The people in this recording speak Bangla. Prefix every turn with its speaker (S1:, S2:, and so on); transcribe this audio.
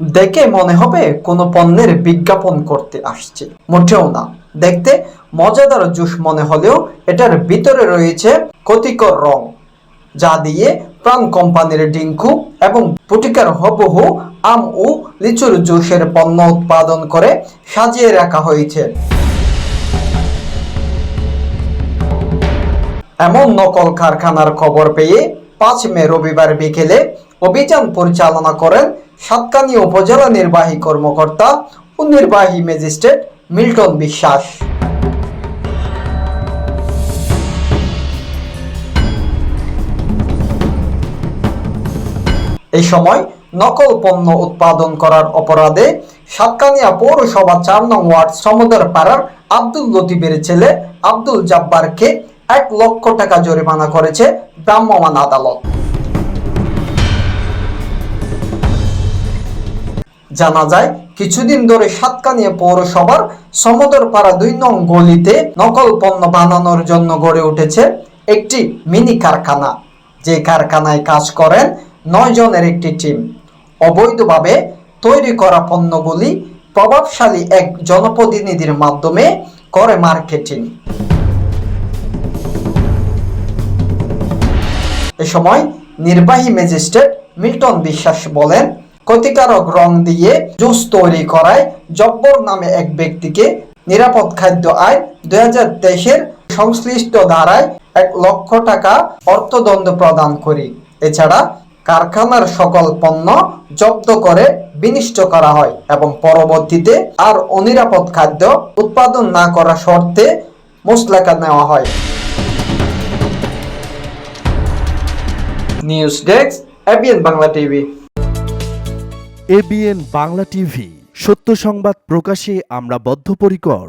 S1: দেখে মনে হবে কোনো পণ্যের বিজ্ঞাপন করতে আসছে। মোটেও না। দেখতে মজাদার জুস মনে হলেও এটার ভিতরে রয়েছে ক্ষতিকর রং, যা দিয়ে প্রাণ কোম্পানির ডিঙ্কু এবং পুটিকার হবহু আম ও লিচুর জুসের পণ্য উৎপাদন করে সাজিয়ে রাখা হয়েছে। এমন নকল কারখানার খবর পেয়ে পাঁচ মে রবিবার বিকেলে অভিযান পরিচালনা করেন সাতকানি উপজেলা নির্বাহী কর্মকর্তা ও নির্বাহী ম্যাজিস্ট্রেট মিল্টন বিশ্বাস। এই সময় নকল পণ্য উৎপাদন করার অপরাধে সাতকানিয়া পৌরসভা চার নং ওয়ার্ড সমুদ্র পাড়ার আব্দুল লতিফের ছেলে আব্দুল জাব্বারকে এক লক্ষ টাকা জরিমানা করেছে ভ্রাম্যমাণ আদালত। জানা যায়, কিছুদিন ধরে সাতকানিয়া পৌরসভার সমদর পাড়া দুই নং গলিতে নকল পণ্য বানানোর জন্য গড়ে উঠেছে একটি মিনি কারখানা। যে কারখানায় কাজ করেন নয় জনের একটি টিম। অবৈধভাবে তৈরি করা পণ্যগুলি প্রভাবশালী এক জনপ্রতিনিধির মাধ্যমে করে মার্কেটিং। এ সময় নির্বাহী ম্যাজিস্ট্রেট মিল্টন বিশ্বাস বলেন ক্ষতিকারক রং দিয়ে জুস তৈরি করায় জব্বর নামে এক ব্যক্তিকে নিরাপদ খাদ্য আইন দুই হাজার তেইশের সংশ্লিষ্ট ধারায় এক লক্ষ টাকা অর্থদণ্ড প্রদান করি। এছাড়া কারখানার সকল পণ্য জব্দ করে বিনিষ্ট করা হয় এবং পরবর্তীতে আর অনিরাপদ খাদ্য উৎপাদন না করা শর্তে মুসলেকা নেওয়া হয়। News desk ABN Bangla TV.
S2: ABN Bangla TV সত্য সংবাদ প্রকাশে আমরা বদ্ধপরিকর।